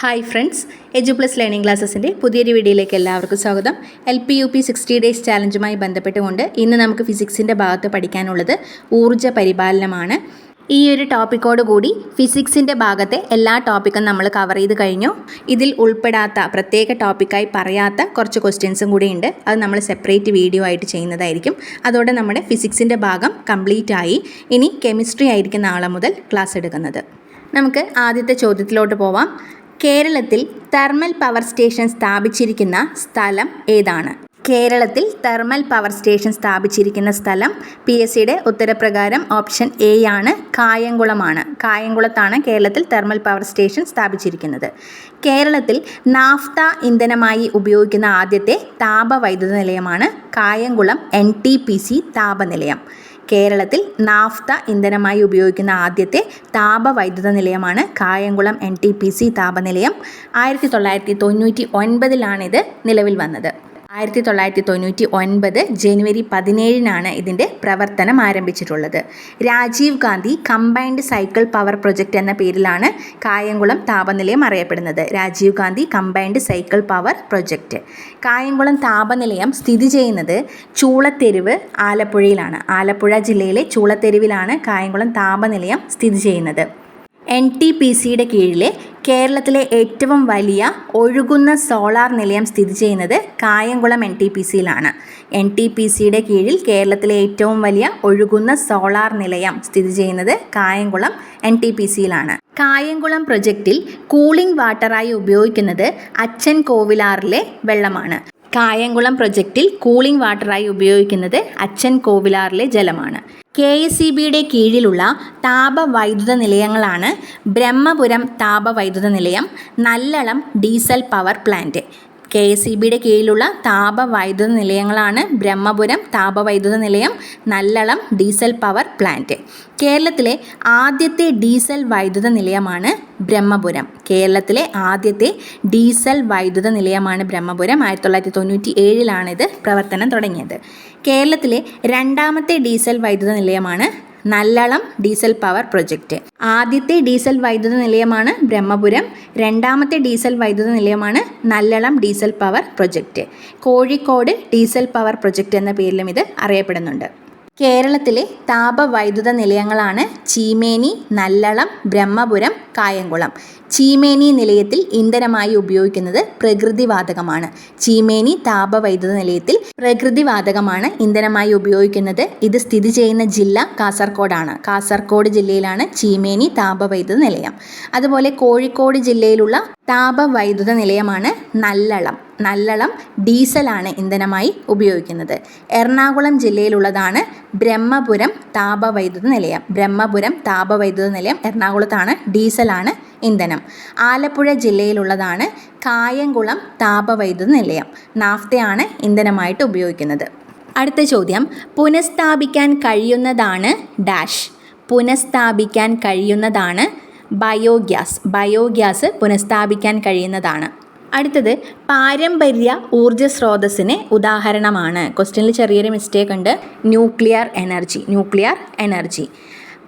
Hi friends Edu Plus learning ക്ലാസ്സസിന്റെ പുതിയൊരു വീഡിയോയിലേക്ക് എല്ലാവർക്കും സ്വാഗതം. L P U P sixty days ചാലഞ്ചുമായി ബന്ധപ്പെട്ടുകൊണ്ട് ഇന്ന് നമുക്ക് ഫിസിക്സിന്റെ ഭാഗത്ത് പഠിക്കാനുള്ളത് ഊർജ പരിപാലനമാണ്. ഈ ഒരു ടോപ്പിക്കോട് കൂടി ഫിസിക്സിന്റെ ഭാഗത്തെ എല്ലാ ടോപ്പിക്കും നമ്മൾ കവർ ചെയ്ത് കഴിഞ്ഞു. ഇതിൽ ഉൾപ്പെടാത്ത പ്രത്യേക ടോപ്പിക്കായി പറയാത്ത കുറച്ച് ക്വസ്റ്റ്യൻസും കൂടിയുണ്ട് അത് നമ്മൾ സെപ്പറേറ്റ് വീഡിയോ ആയിട്ട് ചെയ്യുന്നതായിരിക്കും. അതോടെ നമ്മുടെ ഫിസിക്സിന്റെ ഭാഗം കംപ്ലീറ്റ് ആയി. ഇനി കെമിസ്ട്രി ആയിരിക്കും നാളെ മുതൽ ക്ലാസ് എടുക്കുന്നത്. നമുക്ക് ആദ്യത്തെ ചോദ്യത്തിലോട്ട് പോവാം. കേരളത്തിൽ തെർമൽ പവർ സ്റ്റേഷൻ സ്ഥാപിച്ചിരിക്കുന്ന സ്ഥലം ഏതാണ്? കേരളത്തിൽ തെർമൽ പവർ സ്റ്റേഷൻ സ്ഥാപിച്ചിരിക്കുന്ന സ്ഥലം പി എസ് സിയുടെ ഉത്തരപ്രകാരം ഓപ്ഷൻ എ ആണ് കായംകുളമാണ്. കായംകുളത്താണ് കേരളത്തിൽ തെർമൽ പവർ സ്റ്റേഷൻ സ്ഥാപിച്ചിരിക്കുന്നത്. കേരളത്തിൽ നാഫ്ത ഇന്ധനമായി ഉപയോഗിക്കുന്ന ആദ്യത്തെ താപവൈദ്യുത നിലയമാണ് Kayamkulam N T P C താപനിലയം കേരളത്തിൽ നാഫ്ത ഇന്ധനമായി ഉപയോഗിക്കുന്ന ആദ്യത്തെ താപവൈദ്യുത നിലയമാണ് Kayamkulam N T P C താപനിലയം. ആയിരത്തി തൊള്ളായിരത്തി തൊണ്ണൂറ്റി ഒൻപതിലാണിത് നിലവിൽ വന്നത്. ആയിരത്തി തൊള്ളായിരത്തി തൊണ്ണൂറ്റി ഒൻപത് ജനുവരി പതിനേഴിനാണ് ഇതിന്റെ പ്രവർത്തനം ആരംഭിച്ചിട്ടുള്ളത്. Rajiv Gandhi combined cycle power project എന്ന പേരിലാണ് കായംകുളം താപനിലയം അറിയപ്പെടുന്നത്. Rajiv Gandhi combined cycle power project Kayamkulam താപനിലയം സ്ഥിതി ചെയ്യുന്നത് ചൂളത്തെരുവ് ആലപ്പുഴയിലാണ്. ആലപ്പുഴ ജില്ലയിലെ ചൂളത്തെരുവിലാണ് കായംകുളം താപനിലയം സ്ഥിതി ചെയ്യുന്നത്. എൻ ടി പി സിയുടെ കീഴിലെ കേരളത്തിലെ ഏറ്റവും വലിയ ഒഴുകുന്ന സോളാർ നിലയം സ്ഥിതി ചെയ്യുന്നത് കായംകുളം എൻ ടി പി സിയിലാണ് എൻ ടി പി സിയുടെ കീഴിൽ കേരളത്തിലെ ഏറ്റവും വലിയ ഒഴുകുന്ന സോളാർ നിലയം സ്ഥിതി ചെയ്യുന്നത് കായംകുളം എൻ ടി പി സിയിലാണ് കായംകുളം പ്രൊജക്റ്റിൽ കൂളിംഗ് വാട്ടറായി ഉപയോഗിക്കുന്നത് അച്ഛൻ കോവിലാറിലെ വെള്ളമാണ്. കായംകുളം പ്രൊജക്റ്റിൽ കൂളിംഗ് വാട്ടറായി ഉപയോഗിക്കുന്നത് അച്ഛൻ കോവിലാറിലെ ജലമാണ്. കെ എസ് ഇ ബിയുടെ കീഴിലുള്ള താപവൈദ്യുത നിലയങ്ങളാണ് ബ്രഹ്മപുരം താപവൈദ്യുത നിലയം Nallalam diesel power plant. K S E ബിയുടെ കീഴിലുള്ള താപവൈദ്യുത നിലയങ്ങളാണ് ബ്രഹ്മപുരം താപവൈദ്യുത നിലയം നല്ലളം ഡീസൽ പവർ പ്ലാന്റ്. കേരളത്തിലെ ആദ്യത്തെ ഡീസൽ വൈദ്യുത നിലയമാണ് ബ്രഹ്മപുരം. കേരളത്തിലെ ആദ്യത്തെ ഡീസൽ വൈദ്യുത നിലയമാണ് ബ്രഹ്മപുരം. ആയിരത്തി തൊള്ളായിരത്തി തൊണ്ണൂറ്റി ഏഴിലാണ് ഇത് പ്രവർത്തനം തുടങ്ങിയത്. കേരളത്തിലെ രണ്ടാമത്തെ ഡീസൽ വൈദ്യുത നിലയമാണ് നല്ലളം ഡീസൽ പവർ പ്രൊജക്റ്റ് ആദ്യത്തെ ഡീസൽ വൈദ്യുത നിലയമാണ് ബ്രഹ്മപുരം. രണ്ടാമത്തെ ഡീസൽ വൈദ്യുത നിലയമാണ് Nallalam diesel power project Kozhikode diesel power project എന്ന പേരിലും ഇത് അറിയപ്പെടുന്നുണ്ട്. കേരളത്തിലെ താപവൈദ്യുത നിലയങ്ങളാണ് ചീമേനി നല്ലളം ബ്രഹ്മപുരം കായംകുളം. ചീമേനി നിലയത്തിൽ ഇന്ധനമായി ഉപയോഗിക്കുന്നത് പ്രകൃതിവാതകമാണ്. ചീമേനി താപവൈദ്യുത നിലയത്തിൽ പ്രകൃതിവാതകമാണ് ഇന്ധനമായി ഉപയോഗിക്കുന്നത്. ഇത് സ്ഥിതി ചെയ്യുന്ന ജില്ല കാസർഗോഡാണ് കാസർഗോഡ് ജില്ലയിലാണ് ചീമേനി താപവൈദ്യുത നിലയം. അതുപോലെ കോഴിക്കോട് ജില്ലയിലുള്ള താപവൈദ്യുത നിലയമാണ് നല്ലളം. നല്ലളം ഡീസലാണ് ഇന്ധനമായി ഉപയോഗിക്കുന്നത്. എറണാകുളം ജില്ലയിലുള്ളതാണ് ബ്രഹ്മപുരം താപവൈദ്യുത നിലയം. ബ്രഹ്മപുരം താപവൈദ്യുത നിലയം എറണാകുളത്താണ്. ഡീസലാണ് ഇന്ധനം. ആലപ്പുഴ ജില്ലയിലുള്ളതാണ് കായംകുളം താപവൈദ്യുത നിലയം. നാഫ്തയാണ് ഇന്ധനമായിട്ട് ഉപയോഗിക്കുന്നത്. അടുത്ത ചോദ്യം. പുനഃസ്ഥാപിക്കാൻ കഴിയുന്നതാണ് ഡാഷ്. പുനഃസ്ഥാപിക്കാൻ കഴിയുന്നതാണ് ബയോഗ്യാസ്. ബയോഗ്യാസ് പുനഃസ്ഥാപിക്കാൻ കഴിയുന്നതാണ്. അടുത്തത്. പാരമ്പര്യ ഊർജ സ്രോതസ്സിന് ഉദാഹരണമാണ്. ക്വസ്റ്റ്യനിൽ ചെറിയൊരു മിസ്റ്റേക്ക് ഉണ്ട്. ന്യൂക്ലിയർ എനർജി ന്യൂക്ലിയർ എനർജി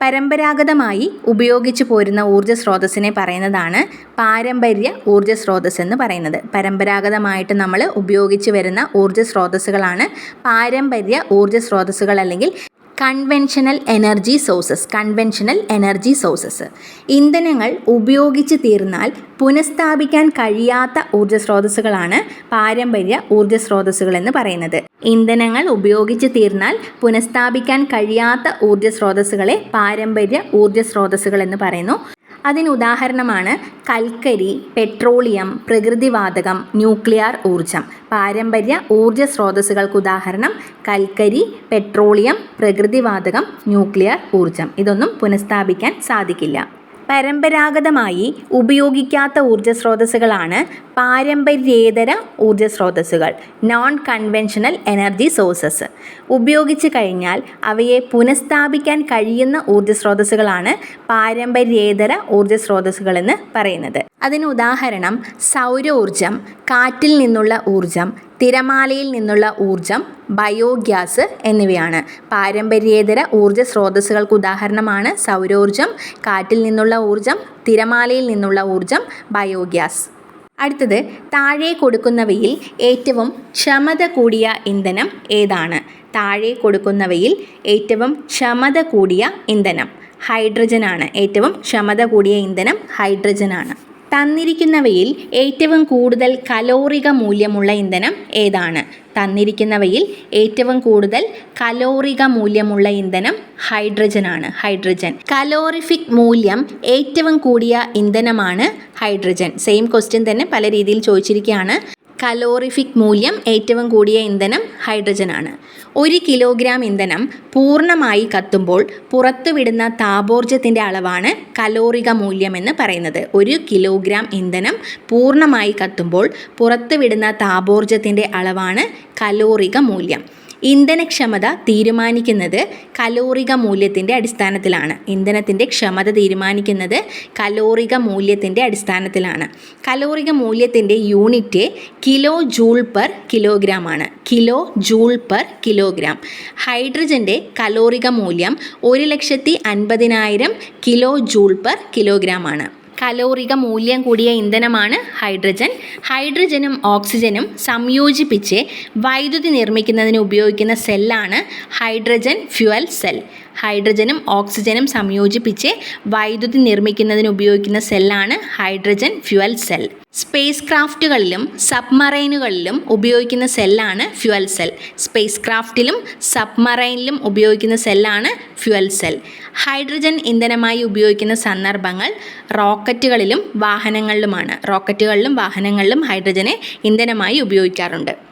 പരമ്പരാഗതമായി ഉപയോഗിച്ചു പോരുന്ന ഊർജ സ്രോതസ്സിനെ പറയുന്നതാണ് പാരമ്പര്യ ഊർജ സ്രോതസ് എന്ന് പറയുന്നത്. പരമ്പരാഗതമായിട്ട് നമ്മൾ ഉപയോഗിച്ചു വരുന്ന ഊർജ സ്രോതസ്സുകളാണ് പാരമ്പര്യ ഊർജ സ്രോതസ്സുകൾ അല്ലെങ്കിൽ conventional energy sources conventional energy sources ഇന്ധനങ്ങൾ ഉപയോഗിച്ച് തീർന്നാൽ പുനഃസ്ഥാപിക്കാൻ കഴിയാത്ത ഊർജ സ്രോതസ്സുകളാണ് പാരമ്പര്യ ഊർജ സ്രോതസ്സുകൾ എന്ന് പറയുന്നത്. ഇന്ധനങ്ങൾ ഉപയോഗിച്ച് തീർന്നാൽ പുനഃസ്ഥാപിക്കാൻ കഴിയാത്ത ഊർജ സ്രോതസ്സുകളെ പാരമ്പര്യ ഊർജ സ്രോതസ്സുകൾ എന്ന് പറയുന്നു. അതിന് ഉദാഹരണമാണ് കൽക്കരി പെട്രോളിയം പ്രകൃതിവാതകം ന്യൂക്ലിയർ ഊർജം പാരമ്പര്യ ഊർജ സ്രോതസ്സുകൾക്ക് ഉദാഹരണം കൽക്കരി പെട്രോളിയം പ്രകൃതിവാതകം ന്യൂക്ലിയർ ഊർജം ഇതൊന്നും പുനഃസ്ഥാപിക്കാൻ സാധിക്കില്ല. പരമ്പരാഗതമായി ഉപയോഗിക്കാത്ത ഊർജസ്രോതസ്സുകളാണ് പാരമ്പര്യേതര ഊർജസ്രോതസ്സുകൾ നോൺ കൺവെൻഷണൽ എനർജി സോഴ്സസ് ഉപയോഗിച്ച് കഴിഞ്ഞാൽ അവയെ പുനഃസ്ഥാപിക്കാൻ കഴിയുന്ന ഊർജ സ്രോതസ്സുകളാണ് പാരമ്പര്യേതര ഊർജ സ്രോതസ്സുകൾ എന്ന് പറയുന്നത്. അതിന് ഉദാഹരണം സൗരോർജം കാറ്റിൽ നിന്നുള്ള ഊർജം തിരമാലയിൽ നിന്നുള്ള ഊർജം ബയോഗ്യാസ് എന്നിവയാണ്. പാരമ്പര്യേതര ഊർജ സ്രോതസ്സുകൾക്ക് ഉദാഹരണമാണ് സൗരോർജം കാറ്റിൽ നിന്നുള്ള ഊർജം തിരമാലയിൽ നിന്നുള്ള ഊർജം ബയോഗ്യാസ്. അടുത്തത് താഴെ കൊടുക്കുന്നവയിൽ ഏറ്റവും ക്ഷമത കൂടിയ ഇന്ധനം ഏതാണ്? താഴെ കൊടുക്കുന്നവയിൽ ഏറ്റവും ക്ഷമത കൂടിയ ഇന്ധനം. ഹൈഡ്രജനാണ്. ഏറ്റവും ക്ഷമത കൂടിയ ഇന്ധനം ഹൈഡ്രജനാണ്. തന്നിരിക്കുന്നവയിൽ ഏറ്റവും കൂടുതൽ കലോറിക മൂല്യമുള്ള ഇന്ധനം ഏതാണ്? തന്നിരിക്കുന്നവയിൽ ഏറ്റവും കൂടുതൽ കലോറിക മൂല്യമുള്ള ഇന്ധനം ഹൈഡ്രജനാണ് ഹൈഡ്രജൻ. കലോറിഫിക് മൂല്യം ഏറ്റവും കൂടിയ ഇന്ധനമാണ് ഹൈഡ്രജൻ. സെയിം ക്വസ്റ്റ്യൻ തന്നെ പല രീതിയിൽ ചോദിച്ചിരിക്കുകയാണ്. കലോറിഫിക് മൂല്യം ഏറ്റവും കൂടിയ ഇന്ധനം ഹൈഡ്രജനാണ്. ഒരു കിലോഗ്രാം ഇന്ധനം പൂർണമായി കത്തുമ്പോൾ പുറത്തുവിടുന്ന താപോർജത്തിന്റെ അളവാണ് കലോറിക മൂല്യം എന്ന് പറയുന്നത്. ഒരു കിലോഗ്രാം ഇന്ധനം പൂർണമായി കത്തുമ്പോൾ പുറത്തുവിടുന്ന താപോർജത്തിന്റെ അളവാണ് കലോറിക മൂല്യം. ഇന്ധനക്ഷമത തീരുമാനിക്കുന്നത് കലോറിക മൂല്യത്തിന്റെ അടിസ്ഥാനത്തിലാണ്. ഇന്ധനത്തിന്റെ ക്ഷമത തീരുമാനിക്കുന്നത് കലോറിക മൂല്യത്തിന്റെ അടിസ്ഥാനത്തിലാണ്. കലോറിക മൂല്യത്തിന്റെ unit kilo joule per kilogram ആണ്. Kilo joule per kilogram. ഹൈഡ്രജന്റെ കലോറിക മൂല്യം ഒരു ലക്ഷത്തി അൻപതിനായിരം കിലോ ജൂൾ പെർ കിലോഗ്രാം ആണ്. കലോറിക മൂല്യം കൂടിയ ഇന്ധനമാണ് ഹൈഡ്രജൻ. ഹൈഡ്രജനും ഓക്സിജനും സംയോജിപ്പിച്ച് വൈദ്യുതി നിർമ്മിക്കുന്നതിന് ഉപയോഗിക്കുന്ന സെല്ലാണ് ഹൈഡ്രജൻ ഫ്യുവൽ സെൽ. ഹൈഡ്രജനും ഓക്സിജനും സംയോജിപ്പിച്ച് വൈദ്യുതി നിർമ്മിക്കുന്നതിന് ഉപയോഗിക്കുന്ന സെല്ലാണ് ഹൈഡ്രജൻ ഫ്യുവൽ സെൽ. സ്പേസ് ക്രാഫ്റ്റുകളിലും സബ്മറൈനുകളിലും ഉപയോഗിക്കുന്ന സെല്ലാണ് ഫ്യുവൽ സെൽ. സ്പേസ് ക്രാഫ്റ്റിലും സബ്മറൈനിലും ഉപയോഗിക്കുന്ന സെല്ലാണ് ഫ്യുവൽ സെൽ. ഹൈഡ്രജൻ ഇന്ധനമായി ഉപയോഗിക്കുന്ന സന്ദർഭങ്ങൾ റോക്കറ്റുകളിലും വാഹനങ്ങളിലുമാണ്. റോക്കറ്റുകളിലും വാഹനങ്ങളിലും ഹൈഡ്രജനെ ഇന്ധനമായി ഉപയോഗിക്കാറുണ്ട്.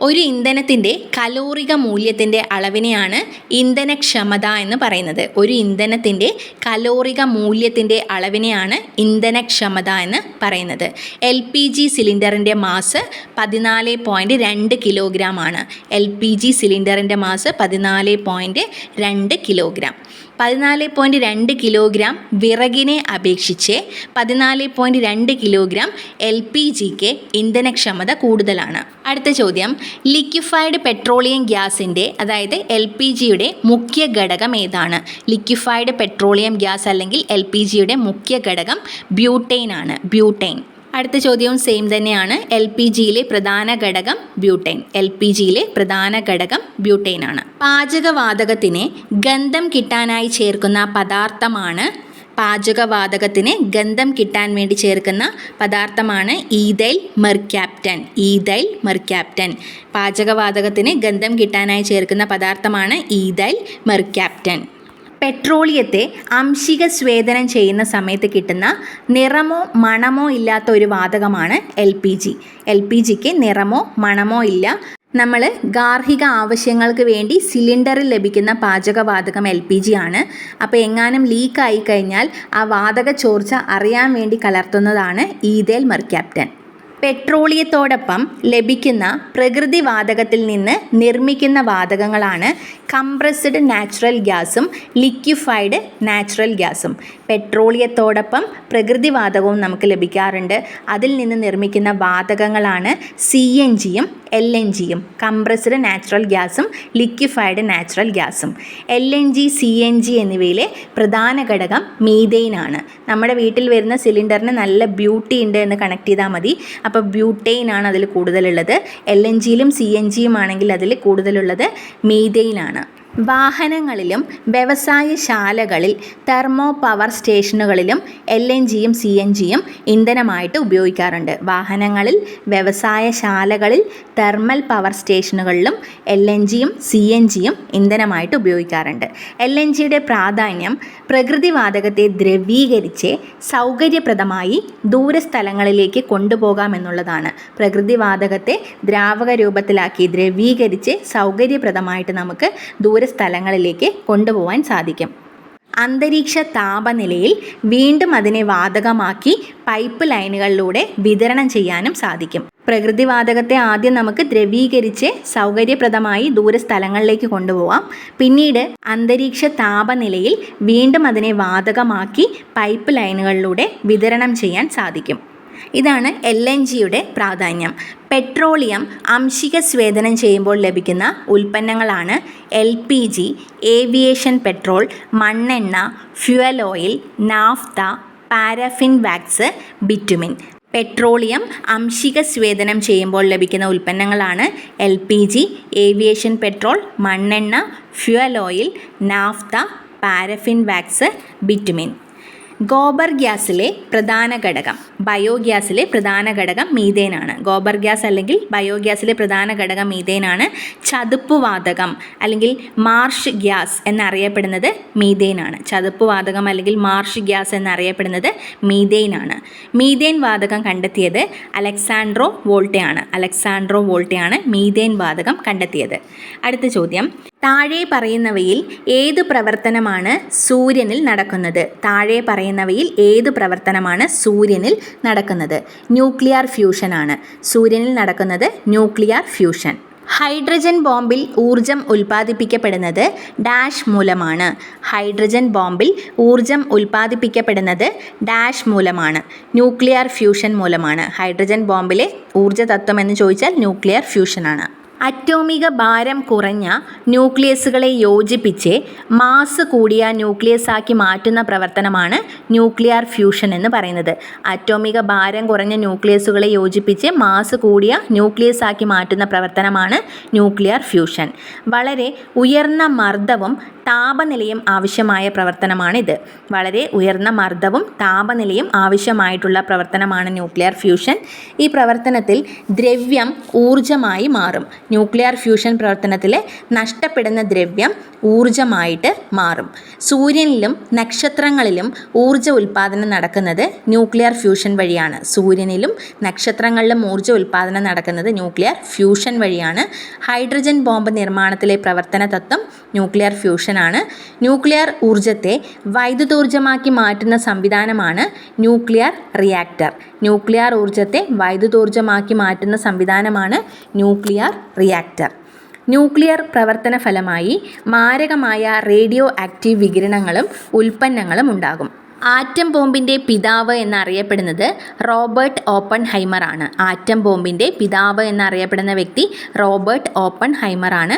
ഒരു ഇന്ധനത്തിന്റെ കലോറിക മൂല്യത്തിന്റെ അളവിനെയാണ് ഇന്ധനക്ഷമത എന്ന് പറയുന്നത്. ഒരു ഇന്ധനത്തിന്റെ കലോറിക മൂല്യത്തിന്റെ അളവിനെയാണ് ഇന്ധനക്ഷമത എന്ന് പറയുന്നത്. എൽ പി ജി സിലിണ്ടറിന്റെ മാസ് പതിനാല് പോയിന്റ് രണ്ട് കിലോഗ്രാം ആണ്. എൽ പി ജി സിലിണ്ടറിന്റെ മാസ് പതിനാല് പോയിന്റ് രണ്ട് കിലോഗ്രാം. പതിനാല് പോയിന്റ് രണ്ട് കിലോഗ്രാം വിറകിനെ അപേക്ഷിച്ച് പതിനാല് പോയിന്റ് രണ്ട് കിലോഗ്രാം എൽ പി ജിക്ക് ഇന്ധനക്ഷമത കൂടുതലാണ്. അടുത്ത ചോദ്യം. ലിക്വിഫൈഡ് പെട്രോളിയം ഗ്യാസിന്റെ അതായത് എൽ പി ജിയുടെ മുഖ്യ ഘടകം ഏതാണ്? ലിക്വിഫൈഡ് പെട്രോളിയം ഗ്യാസ് അല്ലെങ്കിൽ എൽ പി ജിയുടെ മുഖ്യ ഘടകം ബ്യൂട്ടെയിൻ ആണ്. ബ്യൂട്ടെയിൻ അടുത്ത ചോദ്യവും സെയിം തന്നെയാണ്. എൽ പി ജിയിലെ പ്രധാന ഘടകം ബ്യൂട്ടൈൻ എൽ പി ജിയിലെ പ്രധാന ഘടകം ബ്യൂട്ടൈൻ ആണ്. പാചകവാതകത്തിന് ഗന്ധം കിട്ടാനായി ചേർക്കുന്ന പദാർത്ഥമാണ് പാചകവാതകത്തിന് ഗന്ധം കിട്ടാൻ വേണ്ടി ചേർക്കുന്ന പദാർത്ഥമാണ് ഈതൈൽ മെർക്യാപ്റ്റൻ. Ethyl mercaptan. പാചകവാതകത്തിന് ഗന്ധം കിട്ടാനായി ചേർക്കുന്ന പദാർത്ഥമാണ് ഈതൈൽ മെർക്യാപ്റ്റൻ. പെട്രോളിയത്തെ അംശിക സ്വേദനം ചെയ്യുന്ന സമയത്ത് കിട്ടുന്ന നിറമോ മണമോ ഇല്ലാത്ത ഒരു വാതകമാണ് L P G. L P ജിക്ക് നിറമോ മണമോ ഇല്ല. നമ്മൾ ഗാർഹിക ആവശ്യങ്ങൾക്ക് വേണ്ടി സിലിണ്ടറിൽ ലഭിക്കുന്ന പാചകവാതകം എൽ പി ജി ആണ്. അപ്പോൾ എങ്ങാനും ലീക്കായി കഴിഞ്ഞാൽ ആ വാതക ചോർച്ച അറിയാൻ വേണ്ടി കലർത്തുന്നതാണ് ഈതേൽ മെർക്യാപ്റ്റൻ പെട്രോളിയത്തോടൊപ്പം ലഭിക്കുന്ന പ്രകൃതി വാതകത്തിൽ നിന്ന് നിർമ്മിക്കുന്ന വാതകങ്ങളാണ് കംപ്രസ്ഡ് നാച്ചുറൽ ഗ്യാസും ലിക്വിഫൈഡ് നാച്ചുറൽ ഗ്യാസും. പെട്രോളിയത്തോടൊപ്പം പ്രകൃതി വാതകവും നമുക്ക് ലഭിക്കാറുണ്ട്. അതിൽ നിന്ന് നിർമ്മിക്കുന്ന വാതകങ്ങളാണ് സി എൻ ജിയും എൽ എൻ ജിയും കംപ്രസ്ഡ് നാച്ചുറൽ ഗ്യാസും ലിക്വിഫൈഡ് നാച്ചുറൽ ഗ്യാസും. L N G C N G എന്നിവയിലെ പ്രധാന ഘടകം മീതെയിനാണ് നമ്മുടെ വീട്ടിൽ വരുന്ന സിലിണ്ടറിന് നല്ല ബ്യൂട്ടി ഉണ്ട് എന്ന് കണക്ട് ചെയ്താൽ മതി. അപ്പോൾ ബ്യൂട്ടെയിൻ ആണ് അതിൽ കൂടുതലുള്ളത്. എൽ എൻ ജിയിലും സി എൻ ജിയും ആണെങ്കിൽ അതിൽ കൂടുതലുള്ളത്. മീതെയിൻ ആണ്. വാഹനങ്ങളിലും വ്യവസായശാലകളിൽ തെർമോ പവർ സ്റ്റേഷനുകളിലും എൽ എൻ ജിയും സി എൻ ജിയും ഇന്ധനമായിട്ട് ഉപയോഗിക്കാറുണ്ട്. വാഹനങ്ങളിൽ വ്യവസായശാലകളിൽ തെർമൽ പവർ സ്റ്റേഷനുകളിലും എൽ എൻ ജിയും സി എൻ ജിയും ഇന്ധനമായിട്ട് ഉപയോഗിക്കാറുണ്ട്. എൽ എൻ ജിയുടെ പ്രാധാന്യം പ്രകൃതിവാതകത്തെ ദ്രവീകരിച്ച് സൗകര്യപ്രദമായി ദൂരസ്ഥലങ്ങളിലേക്ക് കൊണ്ടുപോകാമെന്നുള്ളതാണ്. പ്രകൃതിവാതകത്തെ ദ്രാവക രൂപത്തിലാക്കി ദ്രവീകരിച്ച് സൗകര്യപ്രദമായിട്ട് നമുക്ക് ദൂര സ്ഥലങ്ങളിലേക്ക് കൊണ്ടുപോകാൻ സാധിക്കും. അന്തരീക്ഷ താപനിലയിൽ വീണ്ടും അതിനെ വാതകമാക്കി പൈപ്പ് ലൈനുകളിലൂടെ വിതരണം ചെയ്യാനും സാധിക്കും. പ്രകൃതിവാതകത്തെ ആദ്യം നമുക്ക് ദ്രവീകരിച്ച് സൗകര്യപ്രദമായി ദൂരസ്ഥലങ്ങളിലേക്ക് കൊണ്ടുപോകാം പിന്നീട് അന്തരീക്ഷ താപനിലയിൽ വീണ്ടും അതിനെ വാതകമാക്കി പൈപ്പ് ലൈനുകളിലൂടെ വിതരണം ചെയ്യാൻ സാധിക്കും. ഇതാണ് എൽ എൻ ജിയുടെ പ്രാധാന്യം. പെട്രോളിയം അംശിക സ്വേദനം ചെയ്യുമ്പോൾ ലഭിക്കുന്ന ഉൽപ്പന്നങ്ങളാണ് L P G aviation petrol മണ്ണെണ്ണ fuel oil naphtha paraffin wax bitumen. Petroleum അംശിക സ്വേദനം ചെയ്യുമ്പോൾ ലഭിക്കുന്ന ഉൽപ്പന്നങ്ങളാണ് L P G aviation petrol മണ്ണെണ്ണ fuel oil naphtha paraffin wax bitumen. Gobar ഗ്യാസിലെ പ്രധാന ഘടകം. ബയോഗ്യാസിലെ പ്രധാന ഘടകം മീതേനാണ് ഗോബർ ഗ്യാസ് അല്ലെങ്കിൽ ബയോഗ്യാസിലെ പ്രധാന ഘടകം മീതേനാണ് ചതുപ്പ് വാതകം അല്ലെങ്കിൽ മാർഷ് ഗ്യാസ് എന്നറിയപ്പെടുന്നത് മീതേനാണ് ചതുപ്പ് വാതകം അല്ലെങ്കിൽ മാർഷ് ഗ്യാസ് എന്നറിയപ്പെടുന്നത് മീതേനാണ് മീതേൻ വാതകം കണ്ടെത്തിയത് അലക്സാൻഡ്രോ വോൾട്ടയാണ്. അലക്സാൻഡ്രോ വോൾട്ടയാണ് മീതേൻ വാതകം കണ്ടെത്തിയത്. അടുത്ത ചോദ്യം. താഴെ പറയുന്നവയിൽ ഏത് പ്രവർത്തനമാണ് സൂര്യനിൽ നടക്കുന്നത്? താഴെ പറയുന്നവയിൽ ഏത് പ്രവർത്തനമാണ് സൂര്യനിൽ നടക്കുന്നത്? ന്യൂക്ലിയർ ഫ്യൂഷനാണ് സൂര്യനിൽ നടക്കുന്നത് ന്യൂക്ലിയർ ഫ്യൂഷൻ. ഹൈഡ്രജൻ ബോംബിൽ ഊർജം ഉൽപ്പാദിപ്പിക്കപ്പെടുന്നത് ഡാഷ് മൂലമാണ്. ഹൈഡ്രജൻ ബോംബിൽ ഊർജം ഉൽപ്പാദിപ്പിക്കപ്പെടുന്നത് ഡാഷ് മൂലമാണ്. ന്യൂക്ലിയർ ഫ്യൂഷൻ മൂലമാണ്. ഹൈഡ്രജൻ ബോംബിലെ ഊർജ തത്വം എന്ന് ചോദിച്ചാൽ ന്യൂക്ലിയർ ഫ്യൂഷനാണ് അറ്റോമിക ഭാരം കുറഞ്ഞ ന്യൂക്ലിയസുകളെ യോജിപ്പിച്ച് മാസ് കൂടിയ ന്യൂക്ലിയസാക്കി മാറ്റുന്ന പ്രവർത്തനമാണ് ന്യൂക്ലിയർ ഫ്യൂഷൻ എന്ന് പറയുന്നത്. അറ്റോമിക ഭാരം കുറഞ്ഞ ന്യൂക്ലിയസുകളെ യോജിപ്പിച്ച് മാസ് കൂടിയ ന്യൂക്ലിയസാക്കി മാറ്റുന്ന പ്രവർത്തനമാണ് ന്യൂക്ലിയർ ഫ്യൂഷൻ. വളരെ ഉയർന്ന മർദ്ദവും താപനിലയും ആവശ്യമായ പ്രവർത്തനമാണിത്. വളരെ ഉയർന്ന മർദ്ദവും താപനിലയും ആവശ്യമായിട്ടുള്ള പ്രവർത്തനമാണ് ന്യൂക്ലിയർ ഫ്യൂഷൻ. ഈ പ്രവർത്തനത്തിൽ ദ്രവ്യം ഊർജമായി മാറും. ന്യൂക്ലിയർ ഫ്യൂഷൻ പ്രവർത്തനത്തിൽ നഷ്ടപ്പെടുന്ന ദ്രവ്യം ഊർജമായിട്ട് മാറും. സൂര്യനിലും നക്ഷത്രങ്ങളിലും ഊർജ ഉൽപ്പാദനം നടക്കുന്നത് ന്യൂക്ലിയർ ഫ്യൂഷൻ വഴിയാണ്. സൂര്യനിലും നക്ഷത്രങ്ങളിലും ഊർജ ഉൽപ്പാദനം നടക്കുന്നത് ന്യൂക്ലിയർ ഫ്യൂഷൻ വഴിയാണ്. ഹൈഡ്രജൻ ബോംബ് നിർമ്മാണത്തിലെ പ്രവർത്തന തത്വം ന്യൂക്ലിയർ ഫ്യൂഷനാണ് ന്യൂക്ലിയർ ഊർജത്തെ വൈദ്യുതോർജമാക്കി മാറ്റുന്ന സംവിധാനമാണ് ന്യൂക്ലിയർ റിയാക്ടർ. ന്യൂക്ലിയർ ഊർജത്തെ വൈദ്യുതോർജമാക്കി മാറ്റുന്ന സംവിധാനമാണ് ന്യൂക്ലിയർ റിയാക്ടർ. ന്യൂക്ലിയർ പ്രവർത്തന ഫലമായി മാരകമായ റേഡിയോ ആക്റ്റീവ് വികിരണങ്ങളും ഉൽപ്പന്നങ്ങളും ഉണ്ടാകും. ആറ്റം ബോംബിന്റെ പിതാവ് എന്നറിയപ്പെടുന്നത് റോബർട്ട് ഓപ്പൺ ഹൈമറാണ് ആറ്റം ബോംബിന്റെ പിതാവ് എന്നറിയപ്പെടുന്ന വ്യക്തി റോബർട്ട് ഓപ്പൺ ഹൈമറാണ്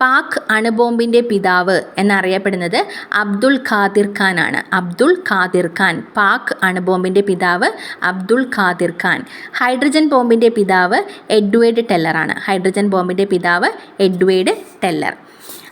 പാക് അണുബോംബിന്റെ പിതാവ് എന്നറിയപ്പെടുന്നത് അബ്ദുൾ ഖാദിർ ഖാൻ ആണ്. അബ്ദുൾ ഖാദിർ ഖാൻ പാക് അണുബോംബിന്റെ പിതാവ് അബ്ദുൾ ഖാദിർ ഖാൻ. ഹൈഡ്രജൻ ബോംബിന്റെ പിതാവ് എഡ്വേർഡ് ടെല്ലറാണ് ഹൈഡ്രജൻ ബോംബിന്റെ പിതാവ് എഡ്വേർഡ് ടെല്ലർ.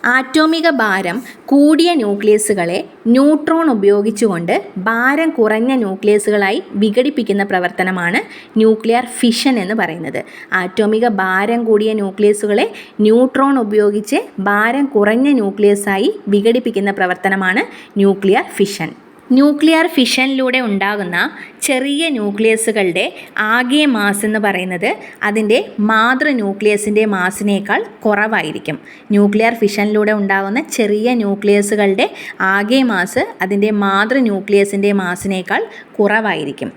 ആറ്റോമിക ഭാരം കൂടിയ ന്യൂക്ലിയസുകളെ ന്യൂട്രോൺ ഉപയോഗിച്ചുകൊണ്ട് ഭാരം കുറഞ്ഞ ന്യൂക്ലിയസുകളായി വിഘടിപ്പിക്കുന്ന പ്രവർത്തനമാണ് ന്യൂക്ലിയർ ഫിഷൻ എന്ന് പറയുന്നത്. ആറ്റോമിക ഭാരം കൂടിയ ന്യൂക്ലിയസുകളെ ന്യൂട്രോൺ ഉപയോഗിച്ച് ഭാരം കുറഞ്ഞ ന്യൂക്ലിയസായി വിഘടിപ്പിക്കുന്ന പ്രവർത്തനമാണ് ന്യൂക്ലിയർ ഫിഷൻ ന്യൂക്ലിയർ ഫിഷനിലൂടെ ഉണ്ടാകുന്ന ചെറിയ ന്യൂക്ലിയസുകളുടെ ആകെ മാസ് എന്ന് പറയുന്നത് അതിന്റെ മാതൃ ന്യൂക്ലിയസിന്റെ മാസിനേക്കാൾ കുറവായിരിക്കും. ന്യൂക്ലിയർ ഫിഷനിലൂടെ ഉണ്ടാകുന്ന ചെറിയ ന്യൂക്ലിയസുകളുടെ ആകെ മാസ് അതിന്റെ മാതൃ ന്യൂക്ലിയസിന്റെ മാസിനേക്കാൾ കുറവായിരിക്കും.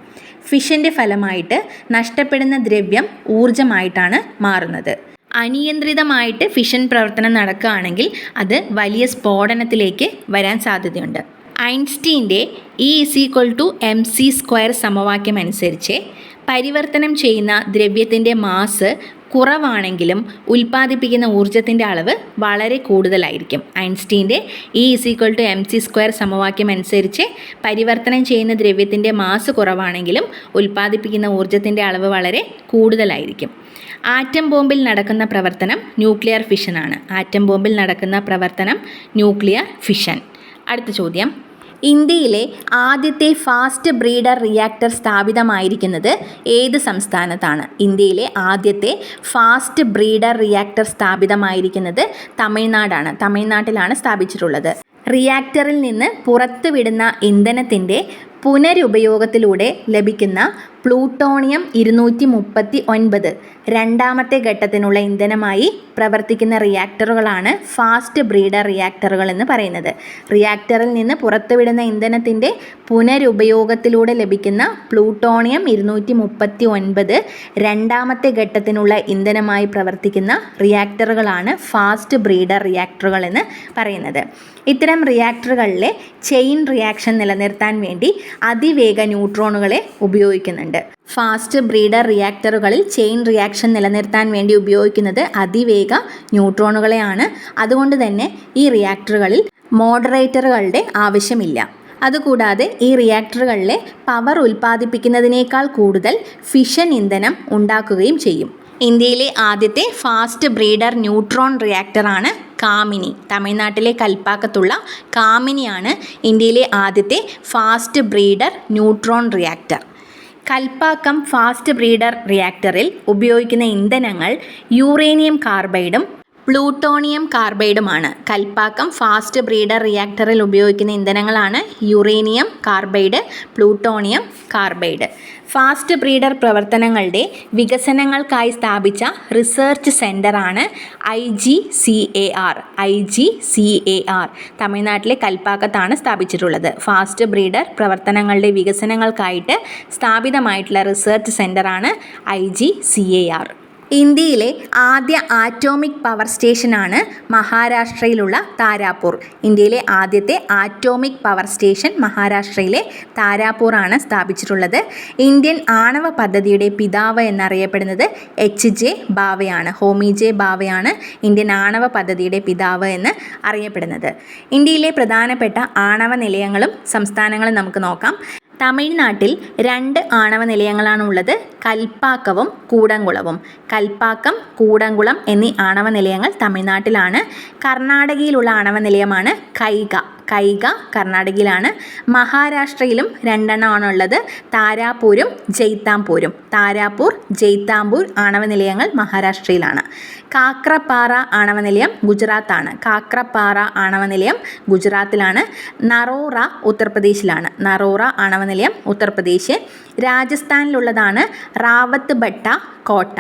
ഫിഷന്റെ ഫലമായിട്ട് നഷ്ടപ്പെടുന്ന ദ്രവ്യം ഊർജമായിട്ടാണ് മാറുന്നത്. അനിയന്ത്രിതമായിട്ട് ഫിഷൻ പ്രവർത്തനം നടക്കുകയാണെങ്കിൽ അത് വലിയ സ്ഫോടനത്തിലേക്ക് വരാൻ സാധ്യതയുണ്ട്. ഐൻസ്റ്റീന്റെ E is equal to M C square സമവാക്യം അനുസരിച്ച് പരിവർത്തനം ചെയ്യുന്ന ദ്രവ്യത്തിന്റെ മാസ് കുറവാണെങ്കിലും ഉൽപ്പാദിപ്പിക്കുന്ന ഊർജത്തിന്റെ അളവ് വളരെ കൂടുതലായിരിക്കും. ഐൻസ്റ്റീന്റെ E is equal to M C square സമവാക്യം അനുസരിച്ച് പരിവർത്തനം ചെയ്യുന്ന ദ്രവ്യത്തിന്റെ മാസ് കുറവാണെങ്കിലും ഉൽപ്പാദിപ്പിക്കുന്ന ഊർജത്തിന്റെ അളവ് വളരെ കൂടുതലായിരിക്കും. ആറ്റം ബോംബിൽ നടക്കുന്ന പ്രവർത്തനം ന്യൂക്ലിയർ ഫിഷനാണ് ആറ്റം ബോംബിൽ നടക്കുന്ന പ്രവർത്തനം ന്യൂക്ലിയർ ഫിഷൻ അടുത്ത ചോദ്യം. ഇന്ത്യയിലെ ആദ്യത്തെ ഫാസ്റ്റ് ബ്രീഡർ റിയാക്ടർ സ്ഥാപിതമായിരിക്കുന്നത് ഏത് സംസ്ഥാനത്താണ്? ഇന്ത്യയിലെ ആദ്യത്തെ ഫാസ്റ്റ് ബ്രീഡർ റിയാക്ടർ സ്ഥാപിതമായിരിക്കുന്നത് തമിഴ്നാടാണ്. തമിഴ്നാട്ടിലാണ് സ്ഥാപിച്ചിട്ടുള്ളത്. റിയാക്ടറിൽ നിന്ന് പുറത്തുവിടുന്ന ഇന്ധനത്തിന്റെ പുനരുപയോഗത്തിലൂടെ ലഭിക്കുന്ന പ്ലൂട്ടോണിയം ഇരുന്നൂറ്റി മുപ്പത്തി ഒൻപത് രണ്ടാമത്തെ ഘട്ടത്തിനുള്ള ഇന്ധനമായി പ്രവർത്തിക്കുന്ന റിയാക്ടറുകളാണ് ഫാസ്റ്റ് ബ്രീഡർ റിയാക്ടറുകൾ എന്ന് പറയുന്നത്. റിയാക്ടറിൽ നിന്ന് പുറത്തുവിടുന്ന ഇന്ധനത്തിന്റെ പുനരുപയോഗത്തിലൂടെ ലഭിക്കുന്ന പ്ലൂട്ടോണിയം ഇരുന്നൂറ്റി മുപ്പത്തി ഒൻപത് രണ്ടാമത്തെ ഘട്ടത്തിനുള്ള ഇന്ധനമായി പ്രവർത്തിക്കുന്ന റിയാക്ടറുകളാണ് ഫാസ്റ്റ് ബ്രീഡർ റിയാക്ടറുകൾ എന്ന് പറയുന്നത്. ഇത്തരം റിയാക്ടറുകളിലെ ചെയിൻ റിയാക്ഷൻ നിലനിർത്താൻ വേണ്ടി അതിവേഗ ന്യൂട്രോണുകളെ ഉപയോഗിക്കുന്നുണ്ട്. ഉണ്ട് ഫാസ്റ്റ് ബ്രീഡർ റിയാക്ടറുകളിൽ ചെയിൻ റിയാക്ഷൻ നിലനിർത്താൻ വേണ്ടി ഉപയോഗിക്കുന്നത് അതിവേഗ ന്യൂട്രോണുകളെയാണ്. അതുകൊണ്ട് തന്നെ ഈ റിയാക്ടറുകളിൽ മോഡറേറ്ററുകളുടെ ആവശ്യമില്ല. അതുകൂടാതെ ഈ റിയാക്ടറുകളിലെ പവർ ഉൽപ്പാദിപ്പിക്കുന്നതിനേക്കാൾ കൂടുതൽ ഫിഷൻ ഇന്ധനം ഉണ്ടാക്കുകയും ചെയ്യും. ഇന്ത്യയിലെ ആദ്യത്തെ ഫാസ്റ്റ് ബ്രീഡർ ന്യൂട്രോൺ റിയാക്ടറാണ് കാമിനി. തമിഴ്നാട്ടിലെ കൽപ്പാക്കത്തുള്ള കാമിനിയാണ് ഇന്ത്യയിലെ ആദ്യത്തെ fast breeder neutron reactor. Kalpakkam fast breeder റിയാക്ടറിൽ ഉപയോഗിക്കുന്ന ഇന്ധനങ്ങൾ യൂറേനിയം കാർബൈഡും പ്ലൂട്ടോണിയം കാർബൈഡുമാണ്. കൽപ്പാക്കം ഫാസ്റ്റ് ബ്രീഡർ റിയാക്ടറിൽ ഉപയോഗിക്കുന്ന ഇന്ധനങ്ങളാണ് uranium carbide plutonium carbide. Fast breeder പ്രവർത്തനങ്ങളുടെ വികസനങ്ങൾക്കായി സ്ഥാപിച്ച research സെന്ററാണ് I G C A R. I G C A R തമിഴ്നാട്ടിലെ കൽപ്പാക്കത്താണ് സ്ഥാപിച്ചിട്ടുള്ളത്. ഫാസ്റ്റ് ബ്രീഡർ പ്രവർത്തനങ്ങളുടെ വികസനങ്ങൾക്കായിട്ട് സ്ഥാപിതമായിട്ടുള്ള research സെന്ററാണ് I G C A R. ഇന്ത്യയിലെ ആദ്യ ആറ്റോമിക് പവർ സ്റ്റേഷനാണ് മഹാരാഷ്ട്രയിലുള്ള താരാപൂർ. ഇന്ത്യയിലെ ആദ്യത്തെ ആറ്റോമിക് പവർ സ്റ്റേഷൻ മഹാരാഷ്ട്രയിലെ താരാപൂറാണ് സ്ഥാപിച്ചിട്ടുള്ളത്. ഇന്ത്യൻ ആണവ പദ്ധതിയുടെ പിതാവ് എന്നറിയപ്പെടുന്നത് എച്ച് ജെ ബാവയാണ്. ഹോമി ജെ ബാവയാണ് ഇന്ത്യൻ ആണവ പദ്ധതിയുടെ പിതാവ് എന്ന് അറിയപ്പെടുന്നത്. ഇന്ത്യയിലെ പ്രധാനപ്പെട്ട ആണവ നിലയങ്ങളും സംസ്ഥാനങ്ങളും നമുക്ക് നോക്കാം. തമിഴ്നാട്ടിൽ രണ്ട് ആണവ നിലയങ്ങളാണ് ഉള്ളത് കൽപ്പാക്കവും കൂടംകുളവും. കൽപ്പാക്കം കൂടംകുളം എന്നീ ആണവ നിലയങ്ങൾ തമിഴ്നാട്ടിലാണ്. കർണാടകയിലുള്ള ആണവ നിലയമാണ് കൈഗ കൈഗ കർണാടകയിലാണ്. മഹാരാഷ്ട്രയിലും രണ്ടെണ്ണമാണുള്ളത്. താരാപൂരും ജയ്താംപൂരും. താരാപൂർ ജയ്താംപൂർ ആണവ നിലയങ്ങൾ മഹാരാഷ്ട്രയിലാണ്. കാക്രപ്പാറ ആണവ നിലയം ഗുജറാത്താണ്. കാക്രപ്പാറ ആണവ നിലയം ഗുജറാത്തിലാണ്. നറോറ ഉത്തർപ്രദേശിലാണ്. നറോറ ആണവ നിലയം ഉത്തർപ്രദേശ്. രാജസ്ഥാനിലുള്ളതാണ് റാവത്ത് ഭട്ട കോട്ട.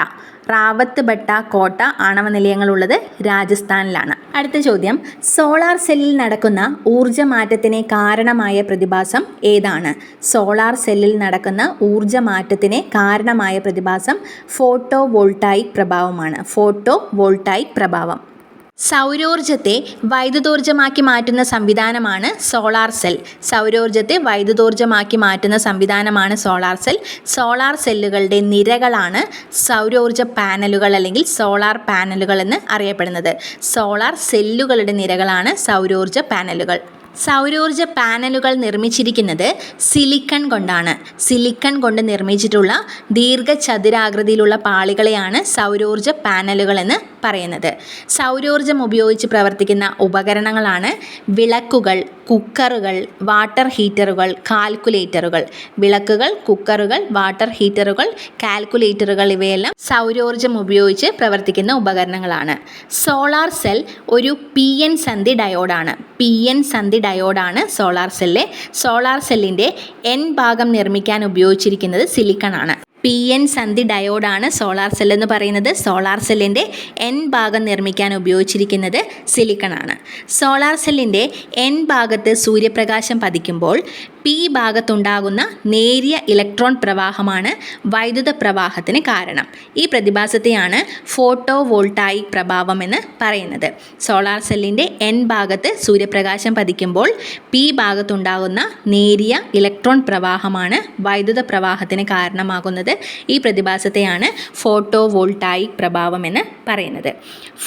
റാവത്ത് ഭട്ട കോട്ട ആണവ നിലയങ്ങളുള്ളത് രാജസ്ഥാനിലാണ്. അടുത്ത ചോദ്യം. സോളാർ സെല്ലിൽ നടക്കുന്ന ഊർജ മാറ്റത്തിന് കാരണമായ പ്രതിഭാസം ഏതാണ്? സോളാർ സെല്ലിൽ നടക്കുന്ന ഊർജ മാറ്റത്തിന് കാരണമായ പ്രതിഭാസം ഫോട്ടോ വോൾട്ടായിക് പ്രഭാവമാണ്. ഫോട്ടോ വോൾട്ടായിക് പ്രഭാവം. സൗരോർജത്തെ വൈദ്യുതോർജമാക്കി മാറ്റുന്ന സംവിധാനമാണ് സോളാർ സെൽ. സൗരോർജത്തെ വൈദ്യുതോർജമാക്കി മാറ്റുന്ന സംവിധാനമാണ് സോളാർ സെൽ. സോളാർ സെല്ലുകളുടെ നിരകളാണ് സൗരോർജ പാനലുകൾ അല്ലെങ്കിൽ സോളാർ പാനലുകൾ എന്ന് അറിയപ്പെടുന്നത്. സോളാർ സെല്ലുകളുടെ നിരകളാണ് സൗരോർജ പാനലുകൾ. സൗരോർജ പാനലുകൾ നിർമ്മിച്ചിരിക്കുന്നത് സിലിക്കൺ കൊണ്ടാണ്. സിലിക്കൺ കൊണ്ട് നിർമ്മിച്ചിട്ടുള്ള ദീർഘചതുരാകൃതിയിലുള്ള പാളികളെയാണ് സൗരോർജ പാനലുകൾ എന്ന് പറയുന്നത്. സൗരോർജം ഉപയോഗിച്ച് പ്രവർത്തിക്കുന്ന ഉപകരണങ്ങളാണ് വിളക്കുകൾ കുക്കറുകൾ വാട്ടർ ഹീറ്ററുകൾ കാൽക്കുലേറ്ററുകൾ. വിളക്കുകൾ കുക്കറുകൾ വാട്ടർ ഹീറ്ററുകൾ കാൽക്കുലേറ്ററുകൾ ഇവയെല്ലാം സൗരോർജം ഉപയോഗിച്ച് പ്രവർത്തിക്കുന്ന ഉപകരണങ്ങളാണ്. സോളാർ സെൽ ഒരു പി എൻ സന്ധി ഡയോഡാണ്. പി എൻ സന്ധി ഡയോഡാണ് സോളാർ സെല്ല്. സോളാർ സെല്ലിന്റെ എൻ ഭാഗം നിർമ്മിക്കാൻ ഉപയോഗിച്ചിരിക്കുന്നത് സിലിക്കൺ ആണ് പി എൻ സന്ധി ഡയോഡാണ് സോളാർ സെൽ എന്ന് പറയുന്നത്. സോളാർ സെല്ലിന്റെ എൻ ഭാഗം നിർമ്മിക്കാൻ ഉപയോഗിച്ചിരിക്കുന്നത് സിലിക്കണാണ് സോളാർ സെല്ലിന്റെ എൻ ഭാഗത്ത് സൂര്യപ്രകാശം പതിക്കുമ്പോൾ പി ഭാഗത്തുണ്ടാകുന്ന നേരിയ ഇലക്ട്രോൺ പ്രവാഹമാണ് വൈദ്യുത പ്രവാഹത്തിന് കാരണം. ഈ പ്രതിഭാസത്തെയാണ് ഫോട്ടോ വോൾട്ടായിക് പ്രഭാവം എന്ന് പറയുന്നത്. സോളാർ സെല്ലിന്റെ എൻ ഭാഗത്ത് സൂര്യപ്രകാശം പതിക്കുമ്പോൾ പി ഭാഗത്തുണ്ടാകുന്ന നേരിയ ഇലക്ട്രോൺ പ്രവാഹമാണ് വൈദ്യുത പ്രവാഹത്തിന് കാരണമാകുന്നത്. ഈ പ്രതിഭാസത്തെയാണ് ഫോട്ടോ വോൾട്ടായിക് പ്രഭാവം എന്ന് പറയുന്നത്.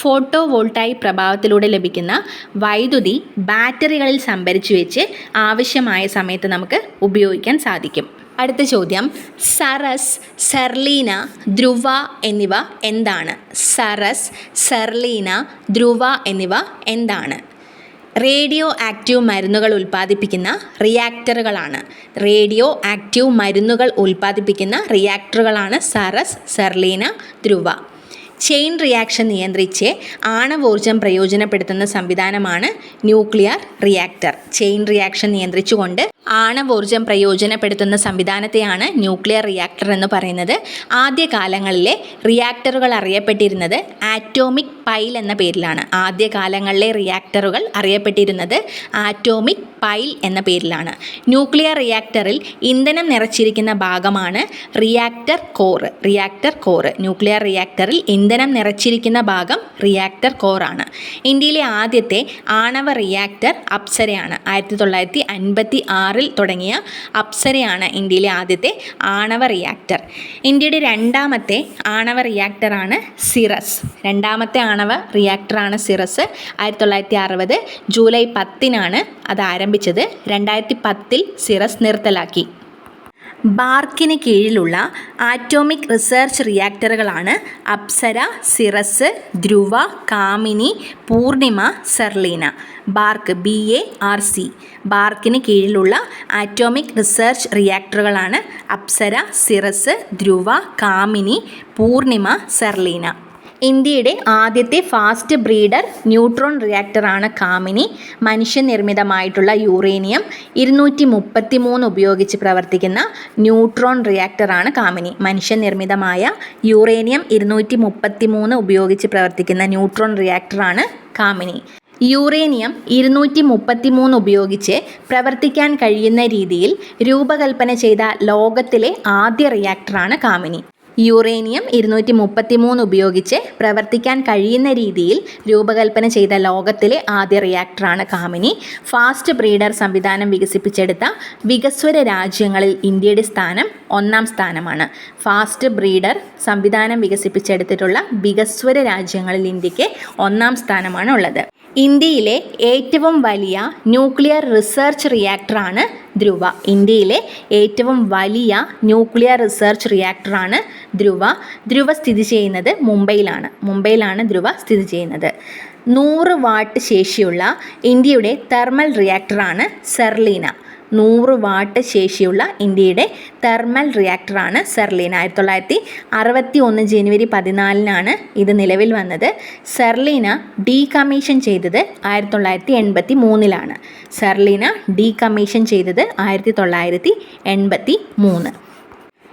ഫോട്ടോ വോൾട്ടായിക് പ്രഭാവത്തിലൂടെ ലഭിക്കുന്ന വൈദ്യുതി ബാറ്ററികളിൽ സംഭരിച്ചു വെച്ച് ആവശ്യമായ സമയത്ത് നമുക്ക് ഉപയോഗിക്കാൻ സാധിക്കും. അടുത്ത ചോദ്യം. സറസ് സെർലീന ധ്രുവ എന്നിവ എന്താണ്? സറസ് സെർലീന ധ്രുവ എന്നിവ എന്താണ്? റേഡിയോ ആക്റ്റീവ് മരുന്നുകൾ ഉൽപ്പാദിപ്പിക്കുന്ന റിയാക്ടറുകളാണ്. റേഡിയോ ആക്റ്റീവ് മരുന്നുകൾ ഉൽപ്പാദിപ്പിക്കുന്ന റിയാക്ടറുകളാണ് സറസ് സെർലീന ധ്രുവ. ചെയിൻ റിയാക്ഷൻ നിയന്ത്രിച്ച് ആണവോർജം പ്രയോജനപ്പെടുത്തുന്ന സംവിധാനമാണ് ന്യൂക്ലിയർ റിയാക്ടർ. ചെയിൻ റിയാക്ഷൻ നിയന്ത്രിച്ചുകൊണ്ട് ആണവോർജം പ്രയോജനപ്പെടുത്തുന്ന സംവിധാനത്തെയാണ് ന്യൂക്ലിയർ റിയാക്ടർ എന്ന് പറയുന്നത്. ആദ്യകാലങ്ങളിലെ റിയാക്ടറുകൾ അറിയപ്പെട്ടിരുന്നത് ആറ്റോമിക് പൈൽ എന്ന പേരിലാണ്. ആദ്യകാലങ്ങളിലെ റിയാക്ടറുകൾ അറിയപ്പെട്ടിരുന്നത് ആറ്റോമിക് പൈൽ എന്ന പേരിലാണ്. ന്യൂക്ലിയർ റിയാക്ടറിൽ ഇന്ധനം നിറച്ചിരിക്കുന്ന ഭാഗമാണ് reactor core reactor core nuclear റിയാക്ടറിൽ ഇന്ധനം നിറച്ചിരിക്കുന്ന ഭാഗം റിയാക്ടർ കോറാണ് ഇന്ത്യയിലെ ആദ്യത്തെ ആണവ റിയാക്ടർ അപ്സരയാണ്. ആയിരത്തി തൊള്ളായിരത്തി അൻപത്തി ആറിൽ തുടങ്ങിയ അപ്സരയാണ് ഇന്ത്യയിലെ ആദ്യത്തെ ആണവ റിയാക്ടർ. ഇന്ത്യയുടെ രണ്ടാമത്തെ ആണവ റിയാക്ടറാണ് സിറസ്. രണ്ടാമത്തെ ആണവ റിയാക്ടറാണ് സിറസ്. ആയിരത്തി തൊള്ളായിരത്തി അറുപത് ജൂലൈ പത്തിനാണ് അത് ആരംഭിച്ചത്. രണ്ടായിരത്തി പത്തിൽ സിറസ് നിർത്തലാക്കി. ബാർക്കിന് കീഴിലുള്ള atomic research റിയാക്ടറുകളാണ് Apsara CIRUS Dhruva Kamini Purnima Zerlina. BARC B A R C. ബാർക്കിന് കീഴിലുള്ള ആറ്റോമിക് റിസർച്ച് റിയാക്ടറുകളാണ് അപ്സര സിറസ് ധ്രുവ കാമിനി പൂർണിമ സെർലീന. ഇന്ത്യയുടെ ആദ്യത്തെ ഫാസ്റ്റ് ബ്രീഡർ ന്യൂട്രോൺ റിയാക്ടറാണ് കാമിനി. മനുഷ്യനിർമ്മിതമായിട്ടുള്ള യൂറേനിയം ഇരുന്നൂറ്റി മുപ്പത്തി മൂന്ന് ഉപയോഗിച്ച് പ്രവർത്തിക്കുന്ന ന്യൂട്രോൺ റിയാക്ടറാണ് കാമിനി. മനുഷ്യനിർമ്മിതമായ യുറേനിയം ഇരുന്നൂറ്റി മുപ്പത്തി മൂന്ന് ഉപയോഗിച്ച് പ്രവർത്തിക്കുന്ന ന്യൂട്രോൺ റിയാക്ടറാണ് കാമിനി. യൂറേനിയം ഇരുന്നൂറ്റി മുപ്പത്തി മൂന്ന് ഉപയോഗിച്ച് പ്രവർത്തിക്കാൻ കഴിയുന്ന രീതിയിൽ രൂപകൽപ്പന ചെയ്ത ലോകത്തിലെ ആദ്യ റിയാക്ടറാണ് കാമിനി. യുറേനിയം ഇരുന്നൂറ്റി മുപ്പത്തി മൂന്ന് ഉപയോഗിച്ച് പ്രവർത്തിക്കാൻ കഴിയുന്ന രീതിയിൽ രൂപകൽപ്പന ചെയ്ത ലോകത്തിലെ ആദ്യ റിയാക്ടറാണ് കാമിനി. ഫാസ്റ്റ് ബ്രീഡർ സംവിധാനം വികസിപ്പിച്ചെടുത്ത വികസ്വര രാജ്യങ്ങളിൽ ഇന്ത്യയുടെ സ്ഥാനം ഒന്നാം സ്ഥാനമാണ്. ഫാസ്റ്റ് ബ്രീഡർ സംവിധാനം വികസിപ്പിച്ചെടുത്തിട്ടുള്ള വികസ്വര രാജ്യങ്ങളിൽ ഇന്ത്യയ്ക്ക് ഒന്നാം സ്ഥാനമാണ് ഉള്ളത് ഇന്ത്യയിലെ ഏറ്റവും വലിയ ന്യൂക്ലിയർ റിസർച്ച് റിയാക്ടറാണ് ധ്രുവ. ഇന്ത്യയിലെ ഏറ്റവും വലിയ ന്യൂക്ലിയർ റിസർച്ച് റിയാക്ടറാണ് ധ്രുവ. ധ്രുവ സ്ഥിതി ചെയ്യുന്നത് മുംബൈയിലാണ്. മുംബൈയിലാണ് ധ്രുവ സ്ഥിതി ചെയ്യുന്നത്. നൂറ് വാട്ട് ശേഷിയുള്ള ഇന്ത്യയുടെ തെർമൽ റിയാക്ടറാണ് സെർലീന. നൂറ് വാട്ട് ശേഷിയുള്ള ഇന്ത്യയുടെ തെർമൽ റിയാക്ടറാണ് സെർലിൻ. ആയിരത്തി തൊള്ളായിരത്തി അറുപത്തി ഒന്ന് ജനുവരി പതിനാലിനാണ് ഇത് നിലവിൽ വന്നത്. സെർലീന ഡീകമ്മീഷൻ ചെയ്തത് ആയിരത്തി തൊള്ളായിരത്തി എൺപത്തി മൂന്നിലാണ് സെർലീന ഡീകമ്മീഷൻ ചെയ്തത് ആയിരത്തി തൊള്ളായിരത്തി എൺപത്തി മൂന്ന്